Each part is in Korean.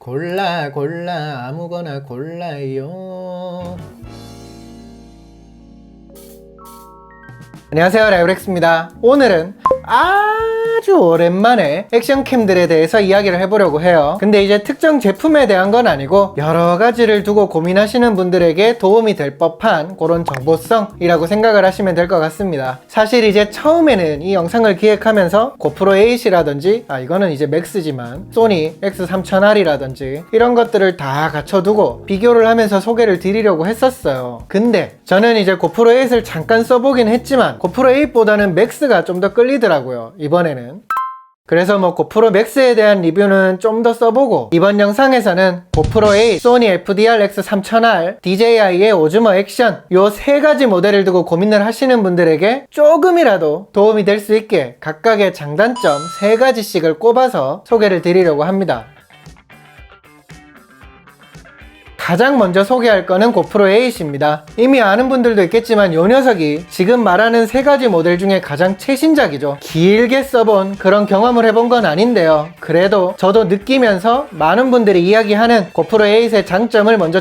골라 골라 아무거나 골라요. 안녕하세요 라이브렉스입니다. 오늘은 아 주 오랜만에 액션캠들에 대해서 이야기를 해보려고 해요. 근데 이제 특정 제품에 대한 건 아니고 여러 가지를 두고 고민하시는 분들에게 도움이 될 법한 그런 정보성이라고 생각을 하시면 될 것 같습니다. 사실 이제 처음에는 이 영상을 기획하면서 고프로 8이라든지 아 이거는 이제 맥스지만 소니 X3000R이라든지 이런 것들을 다 갖춰두고 비교를 하면서 소개를 드리려고 했었어요. 근데 저는 이제 고프로 8을 잠깐 써보긴 했지만 고프로 8보다는 맥스가 좀 더 끌리더라고요. 이번에는 그래서 뭐 고프로 맥스에 대한 리뷰는 좀 더 써보고 이번 영상에서는 고프로 8, 소니 FDR X3000R, DJI의 오즈모 액션 요 세 가지 모델을 두고 고민을 하시는 분들에게 조금이라도 도움이 될 수 있게 각각의 장단점 세 가지씩을 꼽아서 소개를 드리려고 합니다. 가장 먼저 소개할 거는 고프로 8입니다. 이미 아는 분들도 있겠지만 이 녀석이 지금 말하는 세 가지 모델 중에 가장 최신작이죠. 길게 써본 그런 경험을 해본 건 아닌데요. 그래도 저도 느끼면서 많은 분들이 이야기하는 고프로 8의 장점을 먼저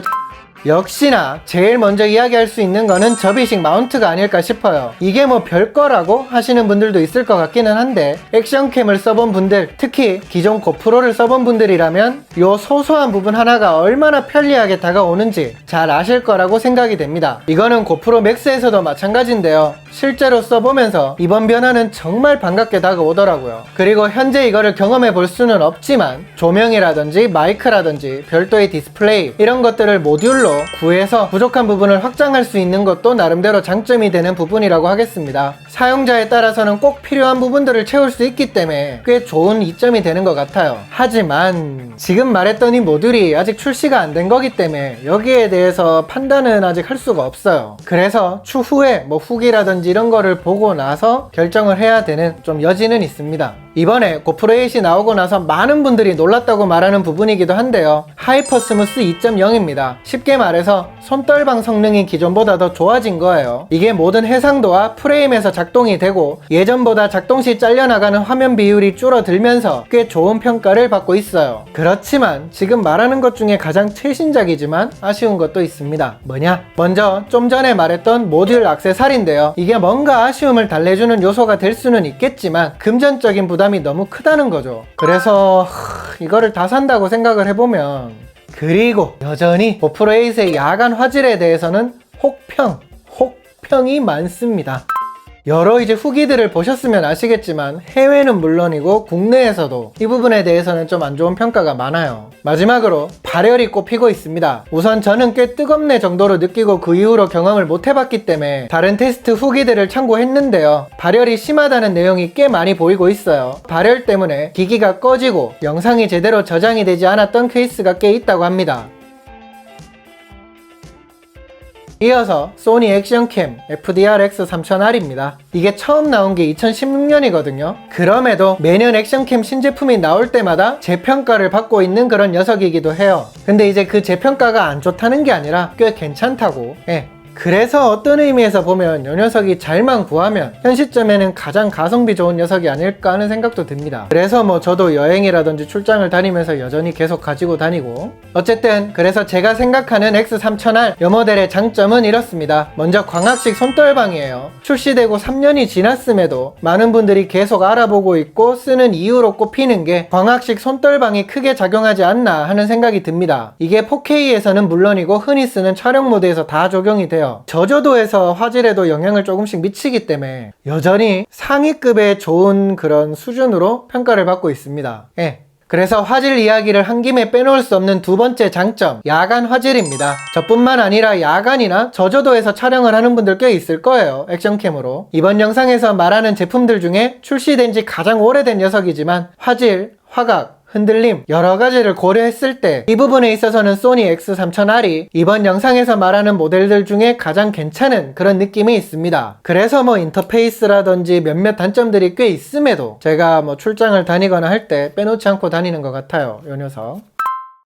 역시나 제일 먼저 이야기할 수 있는 거는 접이식 마운트가 아닐까 싶어요. 이게 뭐 별거라고 하시는 분들도 있을 것 같기는 한데 액션캠을 써본 분들, 특히 기존 고프로를 써본 분들이라면 요 소소한 부분 하나가 얼마나 편리하게 다가오는지 잘 아실 거라고 생각이 됩니다. 이거는 고프로 맥스에서도 마찬가지인데요. 실제로 써보면서 이번 변화는 정말 반갑게 다가오더라고요. 그리고 현재 이거를 경험해 볼 수는 없지만 조명이라든지 마이크라든지 별도의 디스플레이 이런 것들을 모듈로 구해서 부족한 부분을 확장할 수 있는 것도 나름대로 장점이 되는 부분이라고 하겠습니다. 사용자에 따라서는 꼭 필요한 부분들을 채울 수 있기 때문에 꽤 좋은 이점이 되는 것 같아요. 하지만 지금 말했던 이 모듈이 아직 출시가 안 된 거기 때문에 여기에 대해서 판단은 아직 할 수가 없어요. 그래서 추후에 뭐 후기라든지 이런 거를 보고 나서 결정을 해야 되는 좀 여지는 있습니다. 이번에 고프로 8이 나오고 나서 많은 분들이 놀랐다고 말하는 부분이기도 한데요. 하이퍼 스무스 2.0입니다. 쉽게 말해서 손떨방 성능이 기존보다 더 좋아진 거예요. 이게 모든 해상도와 프레임에서 작동이 되고 예전보다 작동 시 잘려나가는 화면 비율이 줄어들면서 꽤 좋은 평가를 받고 있어요. 그렇지만 지금 말하는 것 중에 가장 최신작이지만 아쉬운 것도 있습니다. 뭐냐? 먼저 좀 전에 말했던 모듈 악세사리인데요. 이게 뭔가 아쉬움을 달래주는 요소가 될 수는 있겠지만 금전적인 부 담이 너무 크다는 거죠. 그래서 하, 이거를 다 산다고 생각을 해보면 그리고 여전히 고프로 8의 야간 화질에 대해서는 혹평, 혹평이 많습니다. 여러 이제 후기들을 보셨으면 아시겠지만 해외는 물론이고 국내에서도 이 부분에 대해서는 좀 안 좋은 평가가 많아요. 마지막으로 발열이 꼽히고 있습니다. 우선 저는 꽤 뜨겁네 정도로 느끼고 그 이후로 경험을 못 해봤기 때문에 다른 테스트 후기들을 참고했는데요. 발열이 심하다는 내용이 꽤 많이 보이고 있어요. 발열 때문에 기기가 꺼지고 영상이 제대로 저장이 되지 않았던 케이스가 꽤 있다고 합니다. 이어서 소니 액션캠 FDR-X 3000R입니다. 이게 처음 나온 게 2016년이거든요. 그럼에도 매년 액션캠 신제품이 나올 때마다 재평가를 받고 있는 그런 녀석이기도 해요. 근데 이제 그 재평가가 안 좋다는 게 아니라 꽤 괜찮다고. 예. 그래서 어떤 의미에서 보면 이 녀석이 잘만 구하면 현 시점에는 가장 가성비 좋은 녀석이 아닐까 하는 생각도 듭니다. 그래서 뭐 저도 여행이라든지 출장을 다니면서 여전히 계속 가지고 다니고 어쨌든 그래서 제가 생각하는 X3000R 여 모델의 장점은 이렇습니다. 먼저 광학식 손떨방이에요. 출시되고 3년이 지났음에도 많은 분들이 계속 알아보고 있고 쓰는 이유로 꼽히는 게 광학식 손떨방이 크게 작용하지 않나 하는 생각이 듭니다. 이게 4K에서는 물론이고 흔히 쓰는 촬영 모드에서 다 적용이 돼요. 저조도에서 화질에도 영향을 조금씩 미치기 때문에 여전히 상위급의 좋은 그런 수준으로 평가를 받고 있습니다. 예. 그래서 화질 이야기를 한 김에 빼놓을 수 없는 두 번째 장점, 야간 화질입니다. 저뿐만 아니라 야간이나 저조도에서 촬영을 하는 분들 꽤 있을 거예요. 액션캠으로. 이번 영상에서 말하는 제품들 중에 출시된 지 가장 오래된 녀석이지만 화질, 화각, 흔들림 여러 가지를 고려했을 때 이 부분에 있어서는 소니 X3000R이 이번 영상에서 말하는 모델들 중에 가장 괜찮은 그런 느낌이 있습니다. 그래서 뭐 인터페이스라든지 몇몇 단점들이 꽤 있음에도 제가 뭐 출장을 다니거나 할 때 빼놓지 않고 다니는 것 같아요. 이 녀석.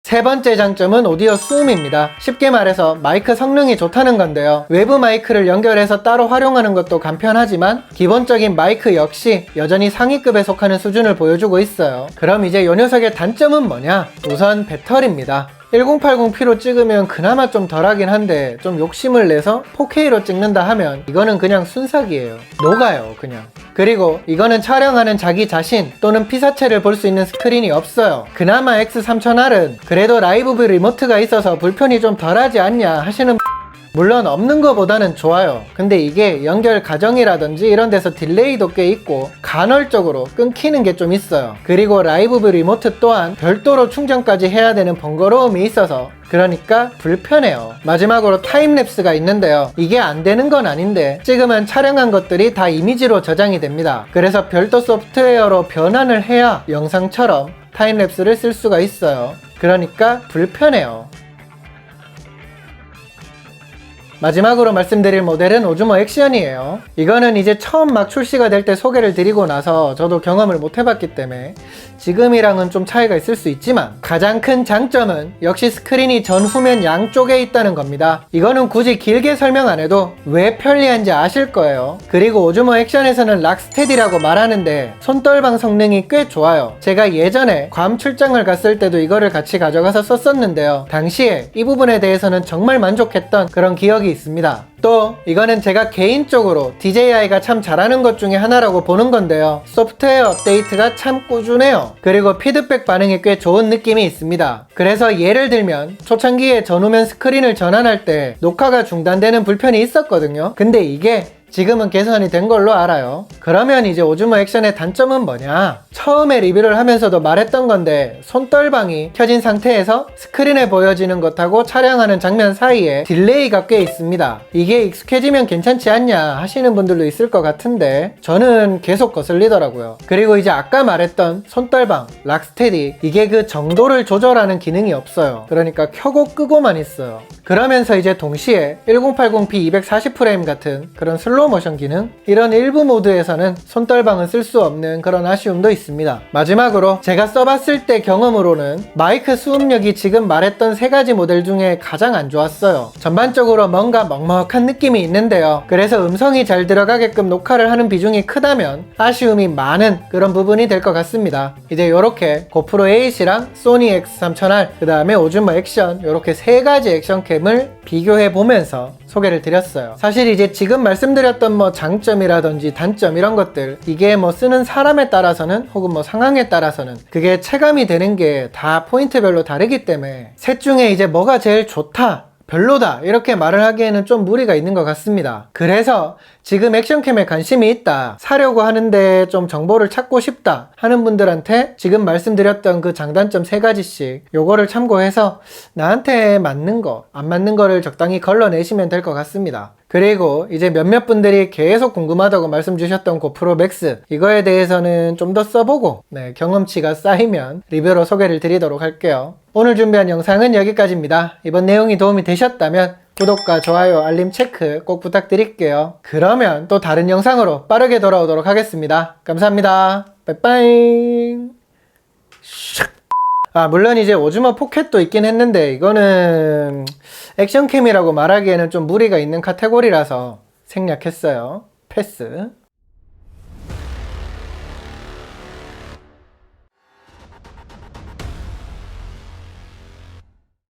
세 번째 장점은 오디오 수음입니다. 쉽게 말해서 마이크 성능이 좋다는 건데요. 외부 마이크를 연결해서 따로 활용하는 것도 간편하지만 기본적인 마이크 역시 여전히 상위급에 속하는 수준을 보여주고 있어요. 그럼 이제 이 녀석의 단점은 뭐냐? 우선 배터리입니다. 1080p로 찍으면 그나마 좀 덜하긴 한데 좀 욕심을 내서 4K로 찍는다 하면 이거는 그냥 순삭이에요. 녹아요, 그냥. 그리고 이거는 촬영하는 자기 자신 또는 피사체를 볼 수 있는 스크린이 없어요. 그나마 X3000R은 그래도 라이브 뷰 리모트가 있어서 불편이 좀 덜하지 않냐 하시는 물론 없는 것보다는 좋아요. 근데 이게 연결 과정이라든지 이런 데서 딜레이도 꽤 있고 간헐적으로 끊기는 게 좀 있어요. 그리고 라이브 뷰 리모트 또한 별도로 충전까지 해야 되는 번거로움이 있어서 그러니까 불편해요. 마지막으로 타임랩스가 있는데요. 이게 안 되는 건 아닌데 찍으면 촬영한 것들이 다 이미지로 저장이 됩니다. 그래서 별도 소프트웨어로 변환을 해야 영상처럼 타임랩스를 쓸 수가 있어요. 그러니까 불편해요. 마지막으로 말씀드릴 모델은 오즈모 액션이에요. 이거는 이제 처음 막 출시가 될 때 소개를 드리고 나서 저도 경험을 못 해봤기 때문에 지금이랑은 좀 차이가 있을 수 있지만 가장 큰 장점은 역시 스크린이 전 후면 양쪽에 있다는 겁니다. 이거는 굳이 길게 설명 안 해도 왜 편리한지 아실 거예요. 그리고 오즈모 액션에서는 락스테디라고 말하는데 손떨방 성능이 꽤 좋아요. 제가 예전에 괌 출장을 갔을 때도 이거를 같이 가져가서 썼었는데요. 당시에 이 부분에 대해서는 정말 만족했던 그런 기억이 있습니다. 또 이거는 제가 개인적으로 DJI가 참 잘하는 것 중에 하나라고 보는 건데요. 소프트웨어 업데이트가 참 꾸준해요. 그리고 피드백 반응이 꽤 좋은 느낌이 있습니다. 그래서 예를 들면 초창기에 전후면 스크린을 전환할 때 녹화가 중단되는 불편이 있었거든요. 근데 이게 지금은 개선이 된 걸로 알아요. 그러면 이제 오즈모 액션의 단점은 뭐냐? 처음에 리뷰를 하면서도 말했던 건데 손떨방이 켜진 상태에서 스크린에 보여지는 것하고 촬영하는 장면 사이에 딜레이가 꽤 있습니다. 이게 익숙해지면 괜찮지 않냐 하시는 분들도 있을 것 같은데 저는 계속 거슬리더라고요. 그리고 이제 아까 말했던 손떨방, 락스테디 이게 그 정도를 조절하는 기능이 없어요. 그러니까 켜고 끄고만 있어요. 그러면서 이제 동시에 1080p 240프레임 같은 그런 슬로 우 모션 기능 이런 일부 모드에서는 손떨방은 쓸 수 없는 그런 아쉬움도 있습니다. 마지막으로 제가 써봤을 때 경험으로는 마이크 수음력이 지금 말했던 세 가지 모델 중에 가장 안 좋았어요. 전반적으로 뭔가 먹먹한 느낌이 있는데요. 그래서 음성이 잘 들어가게끔 녹화를 하는 비중이 크다면 아쉬움이 많은 그런 부분이 될 것 같습니다. 이제 이렇게 고프로 8이랑 소니 X3000R 그 다음에 오즈모 액션 이렇게 세 가지 액션캠을 비교해 보면서 소개를 드렸어요. 사실 이제 지금 말씀드렸 던뭐 장점이라든지 단점 이런 것들 이게 뭐 쓰는 사람에 따라서는 혹은 뭐 상황에 따라서는 그게 체감이 되는 게 다 포인트별로 다르기 때문에 셋 중에 이제 뭐가 제일 좋다 별로다 이렇게 말을 하기에는 좀 무리가 있는 것 같습니다. 그래서 지금 액션캠에 관심이 있다 사려고 하는데 좀 정보를 찾고 싶다 하는 분들한테 지금 말씀드렸던 그 장단점 세 가지씩 요거를 참고해서 나한테 맞는 거 안 맞는 거를 적당히 걸러내시면 될 것 같습니다. 그리고 이제 몇몇 분들이 계속 궁금하다고 말씀 주셨던 고프로 맥스 이거에 대해서는 좀 더 써보고 네, 경험치가 쌓이면 리뷰로 소개를 드리도록 할게요. 오늘 준비한 영상은 여기까지입니다. 이번 내용이 도움이 되셨다면 구독과 좋아요, 알림 체크 꼭 부탁드릴게요. 그러면 또 다른 영상으로 빠르게 돌아오도록 하겠습니다. 감사합니다. 빠이빠이. 아, 물론 이제 오즈마 포켓도 있긴 했는데, 이거는 액션캠이라고 말하기에는 좀 무리가 있는 카테고리라서 생략했어요. 패스.